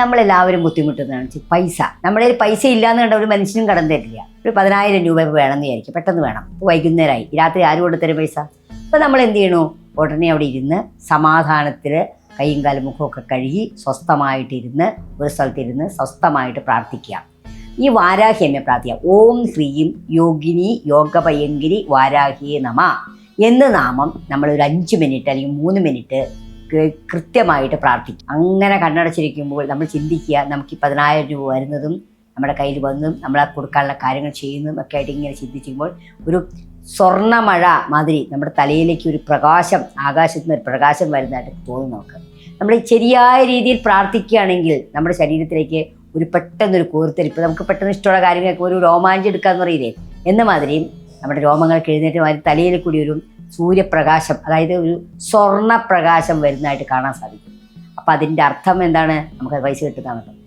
നമ്മളെല്ലാവരും ബുദ്ധിമുട്ടുന്നതാണ്. പൈസ. നമ്മുടെ കയ്യിൽ പൈസ ഇല്ലാന്ന് കണ്ട ഒരു മനുഷ്യനും കടം തരില്ല. ഒരു പതിനായിരം രൂപ വേണമെന്ന് വിചാരിക്കും. പെട്ടെന്ന് വേണം. വൈകുന്നേരമായി രാത്രി ആരും കൊടുത്തരും പൈസ? അപ്പം നമ്മൾ എന്ത് ചെയ്യണു ഉടനെ അവിടെ ഇരുന്ന് സമാധാനത്തിൽ കൈയും കാലും മുഖമൊക്കെ കഴുകി സ്വസ്ഥമായിട്ടിരുന്ന് ഒരു സ്ഥലത്തിരുന്ന് സ്വസ്ഥമായിട്ട് പ്രാർത്ഥിക്കുക. ഈ വാരാഹി പ്രാർത്ഥിക്കുക. ഓം ഹ്രീം യോഗിനി യോഗപയങ്കിരി വാരാഹിയെ നമ. എന്ന നാമം നമ്മൾ ഒരു അഞ്ച് മിനിറ്റ് അല്ലെങ്കിൽ മൂന്ന് മിനിറ്റ് കൃത്യമായിട്ട് പ്രാർത്ഥിക്കും. അങ്ങനെ കണ്ണടച്ചിരിക്കുമ്പോൾ നമ്മൾ ചിന്തിക്കുക നമുക്ക് ഈ പതിനായിരം രൂപ വരുന്നതും നമ്മുടെ കയ്യിൽ വന്നതും നമ്മളെ കൊടുക്കാനുള്ള കാര്യങ്ങൾ ചെയ്യുന്നതും ഒക്കെ ആയിട്ട് ഇങ്ങനെ ചിന്തിക്കുമ്പോൾ ഒരു സ്വർണമഴ മാതിരി നമ്മുടെ തലയിലേക്ക് ഒരു പ്രകാശം ആകാശത്തു നിന്ന് ഒരു പ്രകാശം വരുന്നതായിട്ട് തോന്നും നമുക്ക്. നമ്മൾ ശരിയായ രീതിയിൽ പ്രാർത്ഥിക്കുകയാണെങ്കിൽ നമ്മുടെ ശരീരത്തിലേക്ക് ഒരു പെട്ടെന്നൊരു കോർത്തിരിപ്പ് നമുക്ക് പെട്ടെന്ന് ഇഷ്ടമുള്ള കാര്യങ്ങളൊക്കെ ഒരു രോമാഞ്ചം എടുക്കാന്ന് പറയില്ലേ? എന്ന മാതിരിയും നമ്മുടെ രോമങ്ങൾ എഴുന്നേറ്റ് മാതിരി തലയിൽ കൂടി ഒരു സൂര്യപ്രകാശം അതായത് ഒരു സ്വർണപ്രകാശം വരുന്നതായിട്ട് കാണാൻ സാധിക്കും. അപ്പം അതിന്റെ അർത്ഥം എന്താണ്? നമുക്ക് പൈസ കിട്ടുന്നതാണല്ലോ.